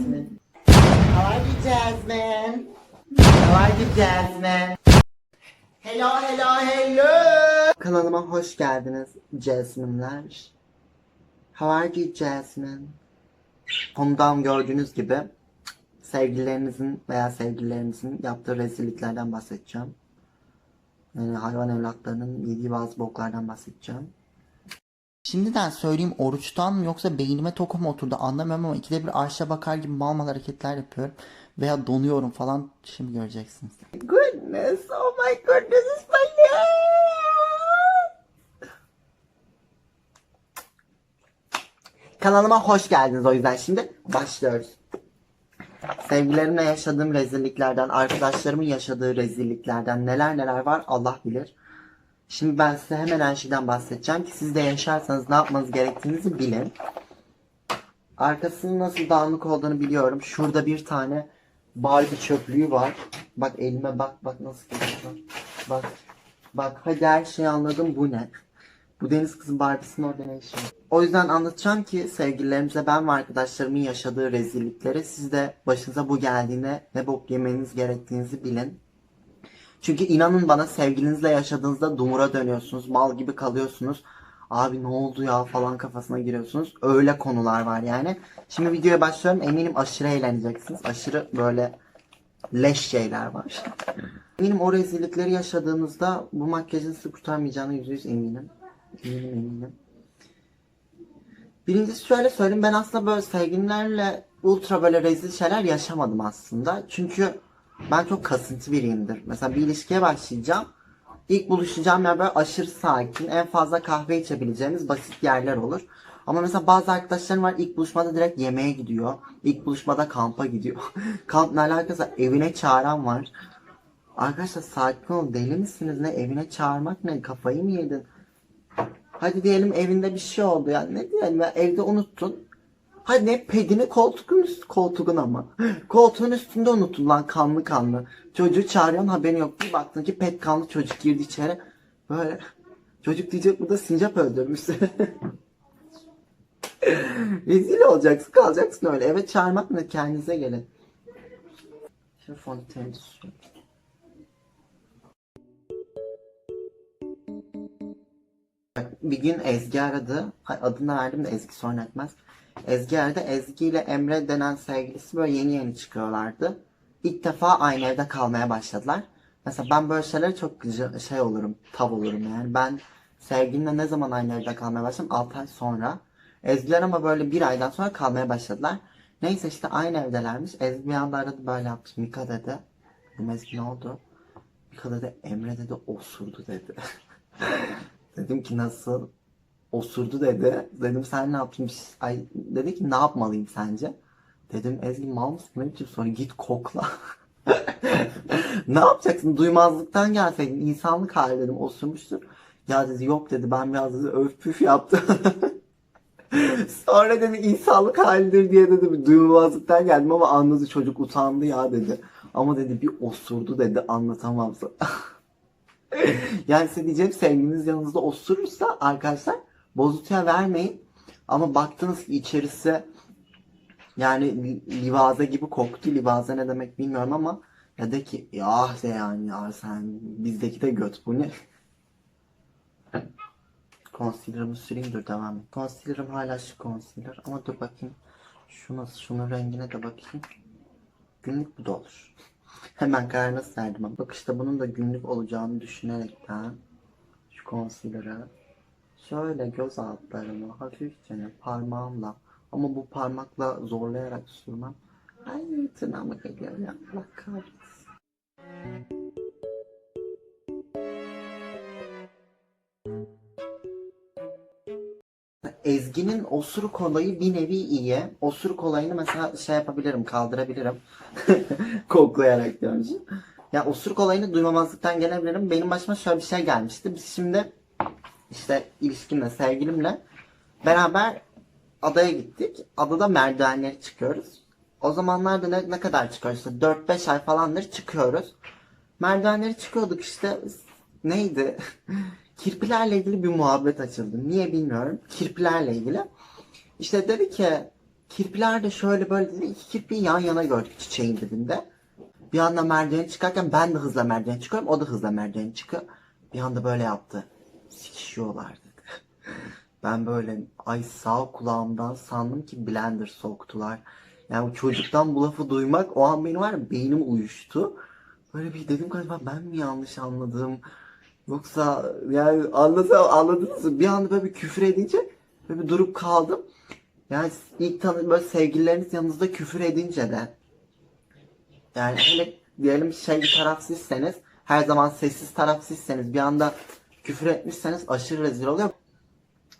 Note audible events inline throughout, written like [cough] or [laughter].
Jasmine? How are you Jasmine? How are you Jasmine? Hello hello hello. Kanalıma hoş geldiniz Jasmine'ler. How are you Jasmine? Konudan gördüğünüz gibi sevgililerinizin veya sevgililerinizin yaptığı rezilliklerden bahsedeceğim. Yani hayvan evlatlarının yediği bazı boklardan bahsedeceğim. Şimdiden söyleyeyim oruçtan mı yoksa beynime toku mu oturdu anlamıyorum ama ikide bir arşa bakar gibi mal mal hareketler yapıyorum. Veya donuyorum falan şimdi göreceksiniz. Goodness, oh my goodness, my Kanalıma hoş geldiniz o yüzden şimdi başlıyoruz. Sevgilerimle yaşadığım rezilliklerden, arkadaşlarımın yaşadığı rezilliklerden neler neler var Allah bilir. Şimdi ben size hemen her şeyden bahsedeceğim ki siz de yaşarsanız ne yapmanız gerektiğinizi bilin. Arkasının nasıl dağınık olduğunu biliyorum. Şurada bir tane Barbie çöplüğü var. Bak elime bak bak nasıl geliyor. Bak bak hadi her şeyi anladım bu ne? Bu deniz kızı Barbie'sinin orada ne işi? O yüzden anlatacağım ki sevgililerimize ben ve arkadaşlarımın yaşadığı rezillikleri siz de başınıza bu geldiğinde ne bok yemeniz gerektiğinizi bilin. Çünkü inanın bana sevgilinizle yaşadığınızda dumura dönüyorsunuz. Mal gibi kalıyorsunuz. Abi ne oldu ya falan kafasına giriyorsunuz. Öyle konular var yani. Şimdi videoya başlıyorum. Eminim aşırı eğleneceksiniz. Aşırı böyle leş şeyler var. Eminim o rezillikleri yaşadığınızda bu makyajın sizi kurtarmayacağına yüzde yüz eminim. Eminim eminim. Birincisi şöyle söyleyeyim. Ben aslında böyle sevgililerle ultra böyle rezil şeyler yaşamadım aslında. Çünkü ben çok kasıntı biriyimdir. Mesela bir ilişkiye başlayacağım. İlk buluşacağım yer böyle aşırı sakin, en fazla kahve içebileceğimiz basit yerler olur. Ama mesela bazı arkadaşlarım var ilk buluşmada direkt yemeğe gidiyor. İlk buluşmada kampa gidiyor. [laughs] Kamp ne alakası evine çağıran var. Arkadaşlar sakin olun deli misiniz ne evine çağırmak ne kafayı mı yedin? Hadi diyelim evinde bir şey oldu yani ne diyelim ya evde unuttun. Hadi ne pedini koltuğun üst koltuğun ama. Koltuğun üstünde unuttun lan kanlı kanlı. Çocuğu çağırıyorsun haberin yok. Bir baktın ki pet kanlı çocuk girdi içeri. Böyle çocuk diyecek burada sincap öldürmüş. [laughs] Rezil olacaksın kalacaksın öyle. Eve çağırmak ne kendinize gelin. Şimdi fondöteni sürüyorum. Bir gün Ezgi aradı. Adını verdim de Ezgi sorun etmez. Ezgi aradı. Ezgi ile Emre denen sevgilisi böyle yeni yeni çıkıyorlardı. İlk defa aynı evde kalmaya başladılar. Mesela ben böyle şeylere çok şey olurum, tav olurum yani. Ben sevgilimle ne zaman aynı evde kalmaya başladım? 6 ay sonra. Ezgiler ama böyle bir aydan sonra kalmaya başladılar. Neyse işte aynı evdelermiş. Ezgi bir anda aradı böyle yaptı. Mika dedi. Dedim Ezgi ne oldu? Mika dedi Emre dedi osurdu dedi. [laughs] Dedim ki nasıl? Osurdu dedi. Dedim sen ne yaptın? Ay, dedi ki ne yapmalıyım sence? Dedim Ezgi mal mısın? Ne biçim sonra git kokla. [laughs] ne yapacaksın? Duymazlıktan gelseydin insanlık hali dedim osurmuştur. Ya dedi yok dedi ben biraz dedi öf püf yaptım. [laughs] Sonra dedi insanlık halidir diye dedi bir duymazlıktan geldim ama anladı çocuk utandı ya dedi. Ama dedi bir osurdu dedi anlatamam sana. [laughs] yani size diyeceğim sevgiliniz yanınızda osurursa arkadaşlar bozuntuya vermeyin. Ama baktınız ki içerisi yani li- livaze gibi koktu. Livaze ne demek bilmiyorum ama ya de ki ya de yani ya sen bizdeki de göt bu ne? [laughs] Concealer'ımı süreyim dur devam et. Concealer'ım hala şu concealer ama dur bakayım. Şu nasıl şunun rengine de bakayım. Günlük bu da olur. [laughs] Hemen kararını serdim. Bak işte bunun da günlük olacağını düşünerekten şu concealer'ı şöyle göz altlarımı hafifçe parmağımla ama bu parmakla zorlayarak sürmem. Ay tırnağıma geliyor ya. Allah kahretsin. Ezgi'nin osuruk olayı bir nevi iyi. Osuruk olayını mesela şey yapabilirim, kaldırabilirim. [laughs] Koklayarak diyorum. Ya osuruk olayını duymamazlıktan gelebilirim. Benim başıma şöyle bir şey gelmişti. Biz şimdi işte ilişkimle, sevgilimle beraber adaya gittik. Adada merdivenleri çıkıyoruz. O zamanlarda ne, ne kadar çıkıyoruz? İşte 4-5 ay falandır çıkıyoruz. Merdivenleri çıkıyorduk işte. Neydi? [laughs] Kirpilerle ilgili bir muhabbet açıldı. Niye bilmiyorum. Kirpilerle ilgili. İşte dedi ki Kirpiler de şöyle böyle dedi. İki kirpiyi yan yana gördük çiçeğin dibinde. Bir anda merdiven çıkarken ben de hızla merdiven çıkıyorum. O da hızla merdiven çıkıyor. Bir anda böyle yaptı. Sikişiyorlar dedi. Ben böyle ay sağ kulağımdan sandım ki blender soktular. Yani çocuktan bu lafı duymak o an benim var ya beynim uyuştu. Böyle bir dedim galiba ben mi yanlış anladım? Yoksa yani anlasam anladınız mı? Bir anda böyle bir küfür edince böyle bir durup kaldım. Yani ilk tanı böyle sevgilileriniz yanınızda küfür edince de yani hele diyelim şey bir taraf sizseniz her zaman sessiz taraf sizseniz bir anda küfür etmişseniz aşırı rezil oluyor.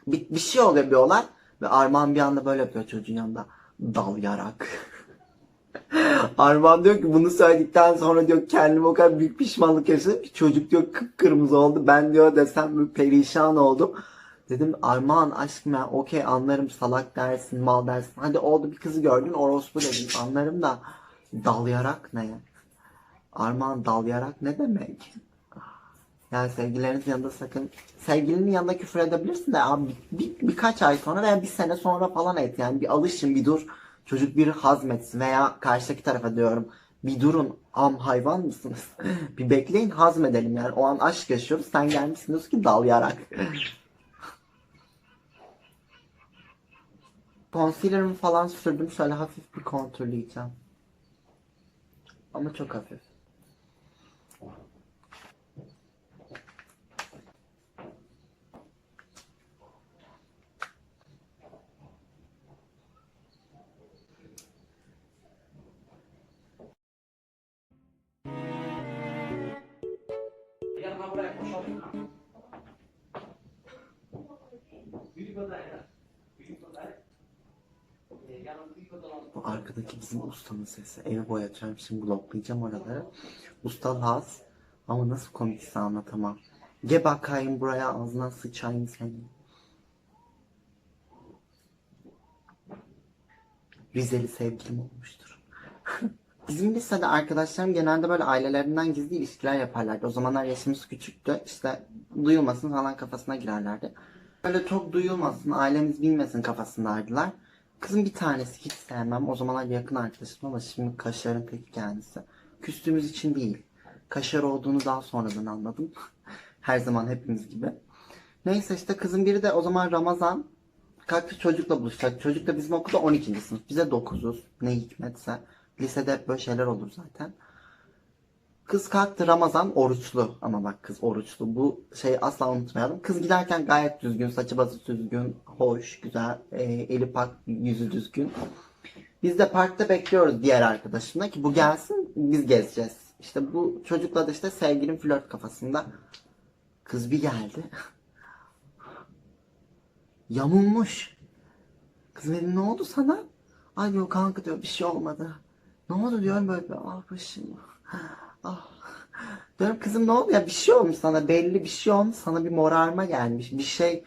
Bir, bir şey oluyor bir olay ve Armağan bir anda böyle yapıyor çocuğun yanında dal yarak. [laughs] Armağan diyor ki bunu söyledikten sonra diyor kendime o kadar büyük pişmanlık yaşadım çocuk diyor kıpkırmızı oldu. Ben diyor desem perişan oldum. Dedim Armağan aşkım ya okey anlarım salak dersin mal dersin. Hadi oldu bir kızı gördün orospu dedim anlarım da dalyarak ne? Armağan dalyarak ne demek? Yani sevgililerinizin yanında sakın sevgilinin yanında küfür edebilirsin de abi bir, bir- birkaç ay sonra veya bir sene sonra falan et yani bir alışın bir dur çocuk bir hazmetsin veya karşıdaki tarafa diyorum bir durun am hayvan mısınız? [laughs] bir bekleyin hazmedelim yani o an aşk yaşıyoruz sen gelmişsin diyorsun ki dal yarak. [laughs] Concealer'ımı falan sürdüm şöyle hafif bir kontürleyeceğim. Ama çok hafif. Bu arkadaki bizim ustanın sesi. Evi boyatacağım şimdi bloklayacağım oraları. Usta Laz. Ama nasıl komikse anlatamam. Ge bakayım buraya ağzına sıçayım seni. Rizeli sevgilim olmuştur. [laughs] Bizim lisede arkadaşlarım genelde böyle ailelerinden gizli ilişkiler yaparlardı. O zamanlar yaşımız küçüktü. İşte duyulmasın falan kafasına girerlerdi. Böyle çok duyulmasın, ailemiz bilmesin kafasındaydılar. Kızın bir tanesi hiç sevmem. O zamanlar yakın arkadaşım ama şimdi kaşarın tek kendisi. Küstüğümüz için değil. Kaşar olduğunu daha sonradan anladım. [laughs] Her zaman hepimiz gibi. Neyse işte kızın biri de o zaman Ramazan kalktı çocukla buluşacak. Çocuk da bizim okulda 12. sınıf. Bize 9'uz. Ne hikmetse. Lisede böyle şeyler olur zaten. Kız kalktı Ramazan oruçlu. Ama bak kız oruçlu. Bu şeyi asla unutmayalım. Kız giderken gayet düzgün. Saçı bazı düzgün. Hoş, güzel. E, eli pak, yüzü düzgün. Biz de parkta bekliyoruz diğer arkadaşımla ki bu gelsin biz gezeceğiz. İşte bu çocukla da işte sevgilim flört kafasında. Kız bir geldi. [laughs] Yamulmuş. Kız dedim ne oldu sana? Ay diyor kanka diyor bir şey olmadı. Ne oldu diyorum böyle bir ah başım. Ah. Diyorum kızım ne oldu ya bir şey olmuş sana belli bir şey olmuş sana bir morarma gelmiş bir şey.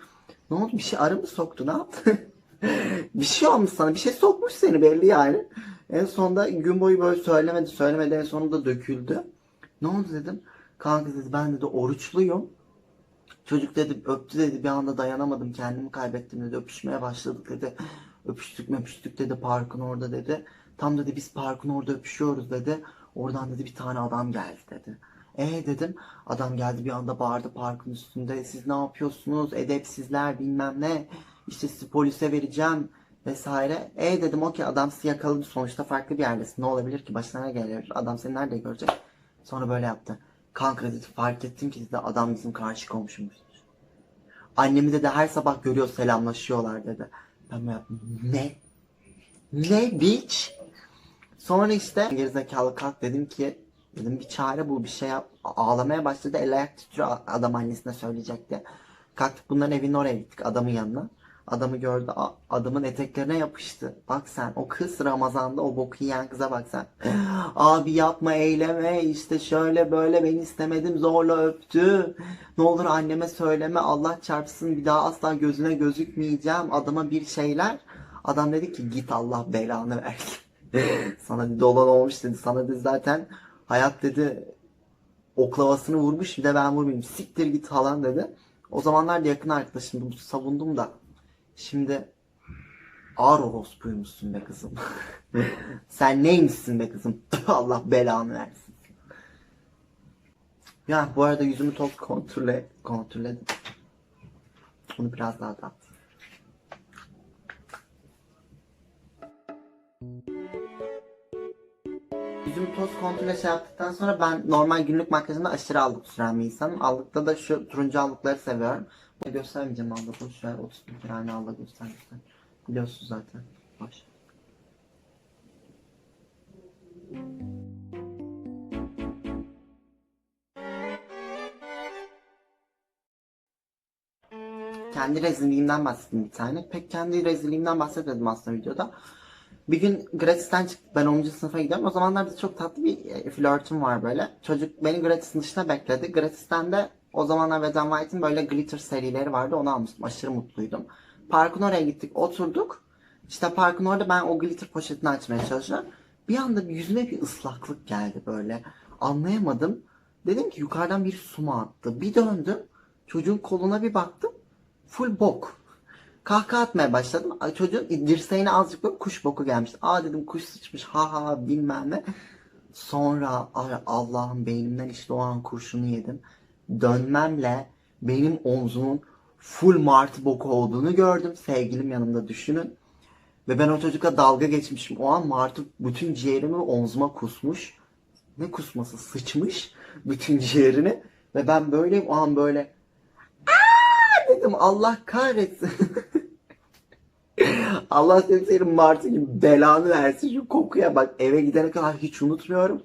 Ne oldu bir şey arı mı soktu ne yaptı? [laughs] bir şey olmuş sana bir şey sokmuş seni belli yani. En sonunda gün boyu böyle söylemedi söylemedi en sonunda döküldü. Ne oldu dedim. Kanka dedi ben dedi oruçluyum. Çocuk dedi öptü dedi bir anda dayanamadım kendimi kaybettim dedi öpüşmeye başladık dedi. Öpüştük öpüştük dedi parkın orada dedi. Tam dedi biz parkın orada öpüşüyoruz dedi. Oradan dedi bir tane adam geldi dedi. E dedim adam geldi bir anda bağırdı parkın üstünde siz ne yapıyorsunuz edepsizler bilmem ne işte sizi polise vereceğim vesaire. E dedim okey adam sizi yakaladı sonuçta farklı bir yerdesin ne olabilir ki başına ne gelir adam seni nerede görecek. Sonra böyle yaptı. Kanka dedi fark ettim ki dedi adam bizim karşı komşumuz. Annemi de her sabah görüyor selamlaşıyorlar dedi. Ben böyle yaptım. Ne? Ne bitch? Sonra işte gerizekalı kalk dedim ki dedim bir çare bul bir şey yap. Ağlamaya başladı el ayak titriyor adam annesine söyleyecekti. Kalktık bunların evinin oraya gittik adamın yanına. Adamı gördü adamın eteklerine yapıştı. Bak sen o kız Ramazan'da o boku yiyen kıza bak sen. [gasps] Abi yapma eyleme işte şöyle böyle ben istemedim zorla öptü. Ne olur anneme söyleme Allah çarpsın bir daha asla gözüne gözükmeyeceğim. Adama bir şeyler. Adam dedi ki git Allah belanı versin. [laughs] Sana dedi olan olmuş dedi. Sana dedi zaten hayat dedi oklavasını vurmuş bir de ben vurmayayım. Siktir git falan dedi. O zamanlar da yakın arkadaşımdı. Bu savundum da. Şimdi Ağır orospuymuşsun be kızım. [laughs] Sen neymişsin be kızım? [laughs] Allah belanı versin. Ya bu arada yüzümü toz kontrole kontrolledim. Bunu biraz daha da Yüzümü toz kontrole şey yaptıktan sonra ben normal günlük makyajımda aşırı allık süren bir insanım. Allıkta da şu turuncu allıkları seviyorum. Bunu göstermeyeceğim allıkı. Şöyle 30 bin aynı allığı göstermişler. Biliyorsun zaten. Boş. Kendi rezilliğimden bahsettim bir tane. Pek kendi rezilliğimden bahsetmedim aslında videoda. Bir gün gratis'ten çıktık. Ben 10. sınıfa gidiyorum. O zamanlar da çok tatlı bir e, flörtüm var böyle. Çocuk beni gratis'in dışına bekledi. Gratis'ten de o zamanlar Wet n Wild'in böyle glitter serileri vardı. Onu almıştım. Aşırı mutluydum. Parkın oraya gittik. Oturduk. İşte parkın orada ben o glitter poşetini açmaya çalışıyorum. Bir anda yüzüme bir ıslaklık geldi böyle. Anlayamadım. Dedim ki yukarıdan bir su mu attı? Bir döndüm. Çocuğun koluna bir baktım. Full bok. Kahkaha atmaya başladım. Çocuğun dirseğine azıcık böyle kuş boku gelmiş. Aa dedim kuş sıçmış ha ha bilmem ne. Sonra Allah'ım beynimden işte o an kurşunu yedim. Dönmemle benim omzumun full martı boku olduğunu gördüm. Sevgilim yanımda düşünün. Ve ben o çocukla dalga geçmişim. O an martı bütün ciğerimi omzuma kusmuş. Ne kusması? Sıçmış bütün ciğerini. Ve ben böyle o an böyle dedim Allah kahretsin. [laughs] Allah seni senin martı gibi belanı versin. Şu kokuya bak eve gidene kadar hiç unutmuyorum.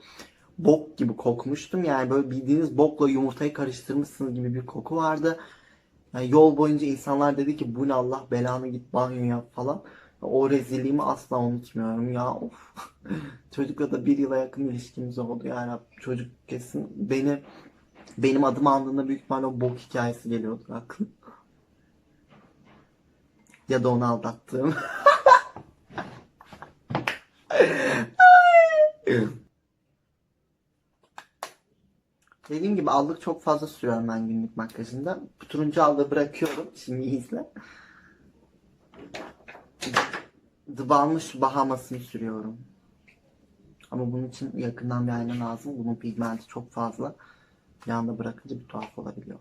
Bok gibi kokmuştum yani böyle bildiğiniz bokla yumurtayı karıştırmışsınız gibi bir koku vardı. Yani yol boyunca insanlar dedi ki bu ne Allah belanı git banyo yap falan. O rezilliğimi asla unutmuyorum ya of. [laughs] Çocukla da bir yıla yakın ilişkimiz oldu yani çocuk kesin beni benim adımı andığında büyük ihtimalle o bok hikayesi geliyordu aklıma. Ya da onu aldattığım. Dediğim gibi allık çok fazla sürüyorum ben günlük makyajında. Turuncu allığı bırakıyorum. Şimdi izle. Balm's Bahamas'ını sürüyorum. Ama bunun için yakından bir ayna lazım. Bunun pigmenti çok fazla. Bir anda bırakınca bir tuhaf olabiliyor.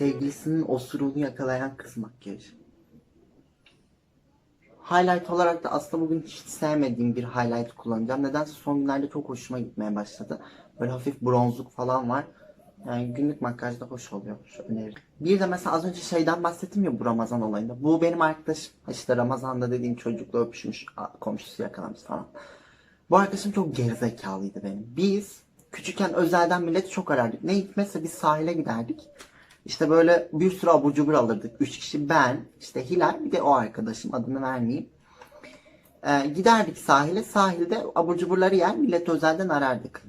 Sevgilisinin osuruğunu yakalayan kız makyajı. Highlight olarak da aslında bugün hiç sevmediğim bir highlight kullanacağım. Nedense son günlerde çok hoşuma gitmeye başladı. Böyle hafif bronzluk falan var. Yani günlük makyajda hoş oluyor. Şu öneririm. Bir de mesela az önce şeyden bahsettim ya bu Ramazan olayında. Bu benim arkadaşım. İşte Ramazan'da dediğim çocukla öpüşmüş, komşusu yakalamış falan. Bu arkadaşım çok gerizekalıydı benim. Biz küçükken özelden milleti çok arardık. Ne hikmetse biz sahile giderdik. İşte böyle bir sürü abur cubur alırdık. Üç kişi ben, işte Hilal bir de o arkadaşım adını vermeyeyim. Ee, giderdik sahile. Sahilde abur cuburları yer millet özelden arardık.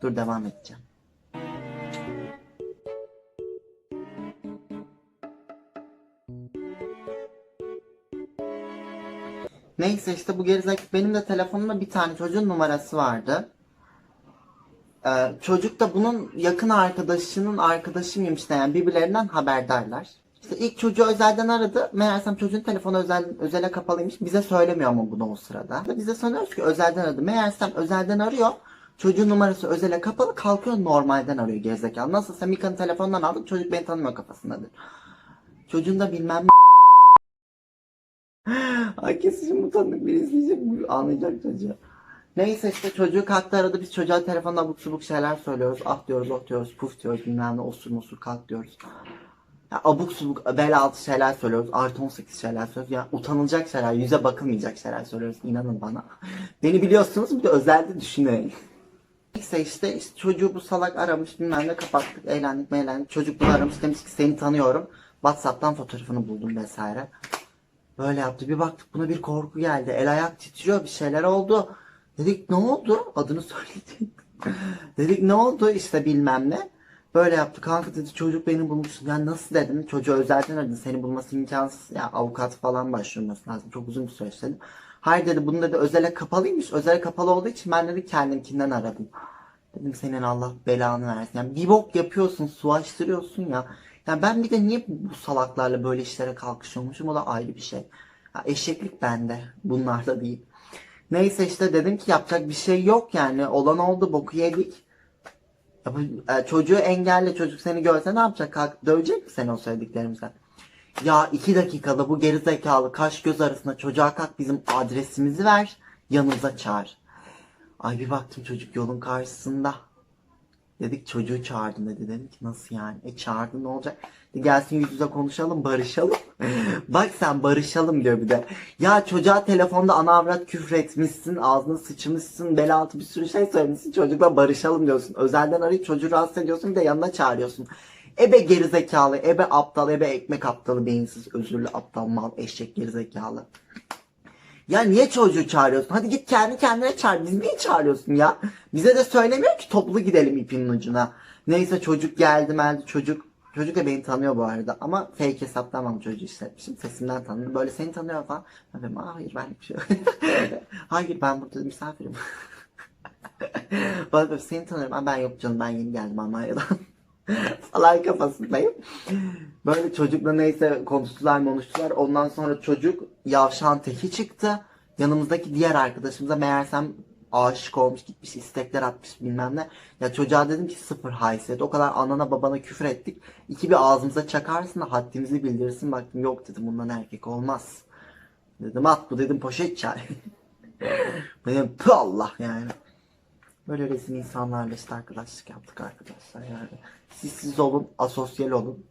Dur devam edeceğim. Neyse işte bu gerizekalı benim de telefonumda bir tane çocuğun numarası vardı. Ee, çocuk da bunun yakın arkadaşının arkadaşı mıymış ne yani birbirlerinden haberdarlar. İşte ilk çocuğu özelden aradı. Meğersem çocuğun telefonu özel, özele kapalıymış. Bize söylemiyor ama bunu o sırada. Bize sanıyoruz ki özelden aradı. Meğersem özelden arıyor. Çocuğun numarası özele kapalı kalkıyor normalden arıyor gerizekalı. Nasılsa Mika'nın telefonundan aldık çocuk beni tanımıyor kafasındadır. Çocuğun da bilmem [gasps] Ay kesin utandık bir izleyecek anlayacak çocuğu. Neyse işte çocuğu kalktı aradı biz çocuğa telefonda abuk subuk şeyler söylüyoruz. Ah diyoruz oh diyoruz puf diyoruz bilmem ne osur musur kalk diyoruz. Ya abuk subuk bel altı şeyler söylüyoruz. Artı 18 şeyler söylüyoruz. Ya utanılacak şeyler yüze bakılmayacak şeyler söylüyoruz inanın bana. Beni biliyorsunuz bir de özelde düşünün. Neyse işte, işte çocuğu bu salak aramış bilmem ne kapattık eğlendik meğlendik. Çocuk bunu aramış demiş ki seni tanıyorum. Whatsapp'tan fotoğrafını buldum vesaire. Böyle yaptı. Bir baktık buna bir korku geldi. El ayak titriyor. Bir şeyler oldu. Dedik ne oldu? Adını söyleyecek. [laughs] Dedik ne oldu? İşte bilmem ne. Böyle yaptı. Kanka dedi çocuk beni bulmuş. Yani nasıl dedim. Çocuğu özelden aradı. Seni bulması imkansız. Ya avukat falan başvurması lazım. Çok uzun bir süreç dedim. Hayır dedi bunun dedi özele kapalıymış. Özele kapalı olduğu için ben dedi kendimkinden aradım. Dedim senin Allah belanı versin. Yani bir bok yapıyorsun, sulaştırıyorsun ya. Yani ben bir de niye bu salaklarla böyle işlere kalkışıyormuşum o da ayrı bir şey. Ya eşeklik bende. Bunlarda değil. Neyse işte dedim ki yapacak bir şey yok yani. Olan oldu boku yedik. E, çocuğu engelle çocuk seni görse ne yapacak? Kalk dövecek mi seni o söylediklerimizden? Ya iki dakikada bu gerizekalı kaş göz arasında çocuğa kalk bizim adresimizi ver yanımıza çağır. Ay bir baktım çocuk yolun karşısında. Dedik çocuğu çağırdın dedi. Dedim ki nasıl yani? E çağırdın ne olacak? Gelsin yüz yüze konuşalım barışalım. [laughs] Bak sen barışalım diyor bir de. Ya çocuğa telefonda ana avrat küfür etmişsin. Ağzına sıçmışsın. Bel altı bir sürü şey söylemişsin. Çocukla barışalım diyorsun. Özelden arayıp çocuğu rahatsız ediyorsun. Bir de yanına çağırıyorsun. Ebe gerizekalı, ebe aptal, ebe ekmek aptalı, beyinsiz, özürlü, aptal, mal, eşek gerizekalı. Ya niye çocuğu çağırıyorsun? Hadi git kendi kendine çağır. Biz niye çağırıyorsun ya? Bize de söylemiyor ki toplu gidelim ipin ucuna. Neyse çocuk geldi meldi çocuk. Çocuk da beni tanıyor bu arada ama fake hesaplamam çocuğu işletmişim. Sesimden tanıdım. Böyle seni tanıyor falan. Ben dedim "Aa, hayır ben bir şey [laughs] hayır ben burada misafirim. [laughs] Bana böyle seni tanıyorum. "Aa, ben yok canım ben yeni geldim Almanya'dan. [laughs] falan kafasındayım. Böyle çocukla neyse konuştular konuştular. Ondan sonra çocuk yavşan teki çıktı. Yanımızdaki diğer arkadaşımıza meğersem aşık olmuş gitmiş istekler atmış bilmem ne. Ya çocuğa dedim ki sıfır haysiyet. O kadar anana babana küfür ettik. İki bir ağzımıza çakarsın da haddimizi bildirirsin. Baktım yok dedim bundan erkek olmaz. Dedim at bu dedim poşet çay. [laughs] dedim "Püh Allah yani. Böyle rezil insanlarla işte arkadaşlık yaptık arkadaşlar yani. Siz siz olun, asosyal olun.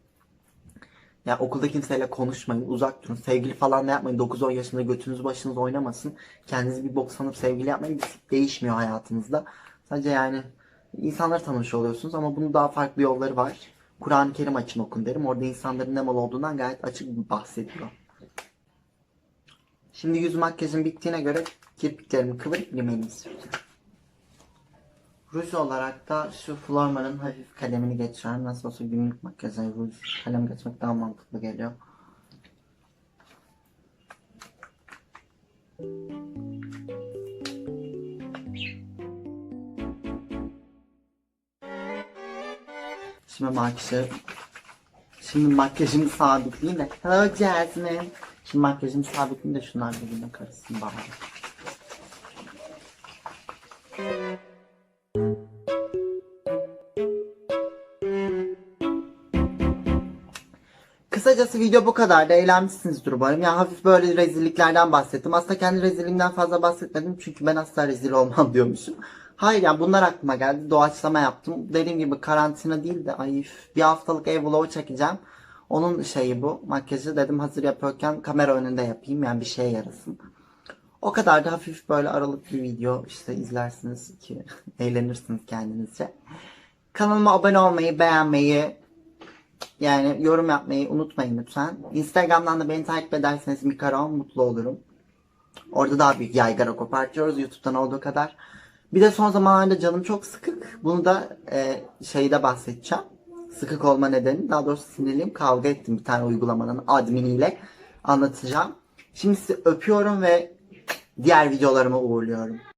Ya okulda kimseyle konuşmayın, uzak durun. Sevgili falan da yapmayın. 9-10 yaşında götünüz başınız oynamasın. Kendinizi bir bok sanıp sevgili yapmayın. Değişmiyor hayatınızda. Sadece yani insanlar tanış oluyorsunuz ama bunun daha farklı yolları var. Kur'an-ı Kerim açın okun derim. Orada insanların ne mal olduğundan gayet açık bahsediyor. Şimdi yüz makyajım bittiğine göre kirpiklerimi kıvırıp rimeli süreceğim. Ruj olarak da şu Flormar'ın hafif kalemini geçiyorum. Nasıl olsa günlük makyaja ruj kalem geçmek daha mantıklı geliyor. Şimdi makyajı Şimdi makyajımı sabitleyeyim de Hello Jasmine Şimdi makyajımı sabitleyeyim de şunlar birbirine karışsın bari. Kısacası video bu kadar da eğlenmişsinizdir umarım. Ya hafif böyle rezilliklerden bahsettim. Aslında kendi rezilliğimden fazla bahsetmedim çünkü ben asla rezil olmam [laughs] diyormuşum. Hayır yani bunlar aklıma geldi. Doğaçlama yaptım. Dediğim gibi karantina değil de ay bir haftalık ev vlogu çekeceğim. Onun şeyi bu. Makyajı dedim hazır yapıyorken kamera önünde yapayım yani bir şeye yarasın. O kadar da hafif böyle aralık bir video işte izlersiniz ki [laughs] eğlenirsiniz kendinizce. Kanalıma abone olmayı, beğenmeyi, yani yorum yapmayı unutmayın lütfen. Instagram'dan da beni takip ederseniz Mikaro mutlu olurum. Orada daha büyük yaygara kopartıyoruz YouTube'dan olduğu kadar. Bir de son zamanlarda canım çok sıkık. Bunu da e, şeyde bahsedeceğim. Sıkık olma nedeni daha doğrusu sinirliyim. Kavga ettim bir tane uygulamanın adminiyle. Anlatacağım. Şimdi sizi öpüyorum ve diğer videolarıma uğurluyorum.